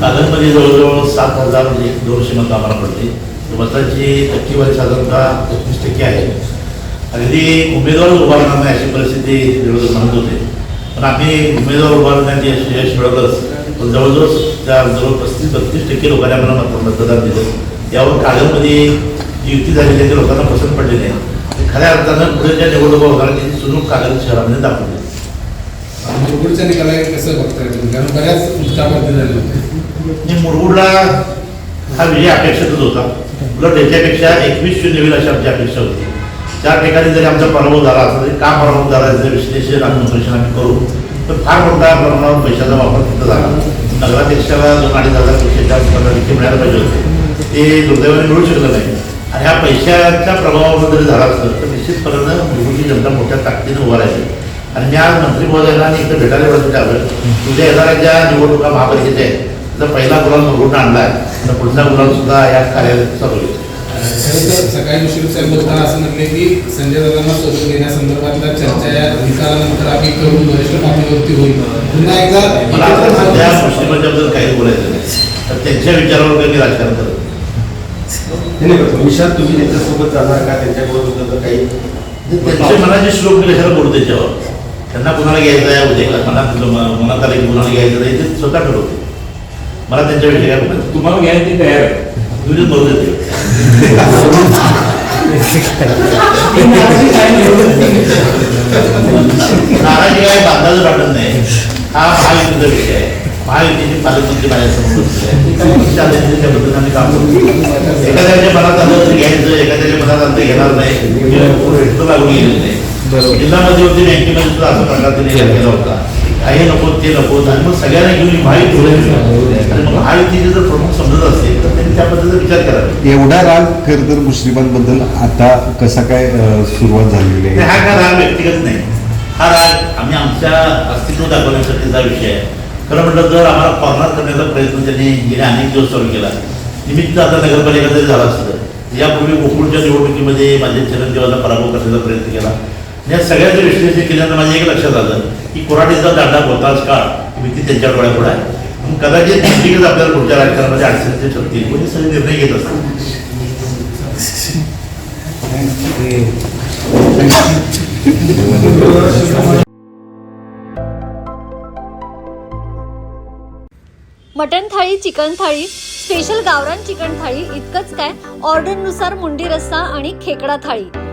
कागदमध्ये जवळजवळ सात हजार म्हणजे दोनशे मतं आम्हाला पडली. मताची टक्केवारी साधारणतः पस्तीस टक्के आहे. अगदी उमेदवार उभारणार नाही अशी परिस्थिती विरोधक म्हणत होते. पण आम्ही उमेदवार उभारण्यात यश यश मिळवलंच पण जवळजवळ त्या जवळ पस्तीस बत्तीस टक्के लोकांनी आम्हाला मत मतदान दिलं. यावर कागदमध्ये जी युती झालेली आहे ती लोकांना पसंत पडली नाही. खऱ्या अर्थानं पुढे ज्या निवडणुका होणार त्याची सुनूक कागद शहरामध्ये दाखवली. मुरगुडच्या निकाला कसं बघताय येईल कारण बऱ्याच उलटापत्ती झाले होते. मुरगुडला हा विजय अपेक्षितच होता. उलट याच्यापेक्षा एकवीस शून्य होईल अशी आमची अपेक्षा होती. त्या ठिकाणी जरी आमचा पराभव झाला असला तरी का पराभव झाला त्याचं विश्लेषण आणि विश्लेषण आम्ही करू. तर फार मोठ्या प्रमाणावर पैशाचा वापर तिथं झाला. नगराध्यक्षाला दोन अडीच हजार पैशाच्या टक्के मिळायला पाहिजे होते. ते दुर्दैवाने मिळू शकलं नाही. आणि ह्या पैशाच्या प्रभावावर जरी झाला असतं तर निश्चितपणानं मुरगुडची जनता मोठ्या ताकदीने उभा राहिली. आणि मी आज मंत्री महोदयांना इथं भेटायला वेळेस आलं उद्या येणाऱ्या ज्या निवडणुका महापालिकेच्या आहेत त्याचा पहिला गुलाल मुरगुडनं आणला आहे तर पुढचा गुलाल सुद्धा या कार्यालयात चालू तर सकाळी मुश्रीफ साहेब बोलताना असं म्हटले की संजय दादांना सोबत घेण्यासंदर्भातल्या चर्चा या निकालानंतर आम्ही करून वरिष्ठ पातळीवरती होईल. पुन्हा एकदा मला आता सध्या मुस्लिमांच्याबद्दल काही बोलायचं नाही. तर त्यांच्या विचारावर काही मी राजकारण करत नाही, भविष्यात तुम्ही त्यांच्यासोबत जाणार का? त्यांच्याबरोबर काही त्यांचे मनाचे श्लोक मी कशाला बोलू त्याच्यावर? त्यांना कुणाला घ्यायचं आहे? उद्या मनात मनात आलं की कुणाला घ्यायचं नाही ते स्वतः ठरवते मला त्यांच्याविषयी काय बोलायचं तुम्हाला घ्यायला ते तयार आहे. तुझेच बोलू देते नाराजी काय? बांधायचं वाटत नाही. हा महायुतीचा विषय आहे. महायुतीचे पालकमंत्री माझ्यासमोर बसलेले आहेत. ते काही पक्ष आले नाही, त्या पद्धतीने आम्ही काम करतो एखाद्याच्या मनात आलं तर घ्यायचं एखाद्याच्या मनात आलं तर घेणार नाही. लागून गेलेलं नाही जिल्हा होती बँकेमध्ये सुद्धा असा प्रकार त्यांनी केला होता. काही नको ते नको. आणि मग सगळ्यांना घेऊन ही महायुती होईल आणि मग महायुतीचे जर प्रमुख समजत असेल तर त्यांनी त्या पद्धतीचा विचार करावा एवढा राग खरं तर मुस्लिमांबद्दल आता कसा काय सुरुवात झालेली आणि हा आहे काय राग व्यक्तिगत नाही. हा राग आम्ही आमच्या अस्तित्व दाखवण्यासाठीचा विषय आहे. खरं म्हटलं तर आम्हाला कॉर्नर करण्याचा प्रयत्न त्यांनी गेले अनेक दिवस चालू केला. निमित्त आता नगरपालिका जरी झाला असतं यापूर्वी गोकुळच्या निवडणुकीमध्ये माझे चिरंजीवाचा पराभव करण्याचा प्रयत्न केला. या सगळ्याचं विश्लेषण केल्यानंतर माझ्या एक लक्षात आलं की कोराडीचा दादा होताच का? ही भीती त्यांच्या डोळ्यापुढे आहे. मग कदाचित निश्चितच आपल्याला पुढच्या राजकारणामध्ये अडचणीचे ठरतील. म्हणजे सगळे निर्णय घेत असतात. मटन थाळी चिकन थाळी स्पेशल गावरान चिकन थाळी इतकंच काय? ऑर्डरनुसार मुंडी रस्सा आणि खेकडा थाळी.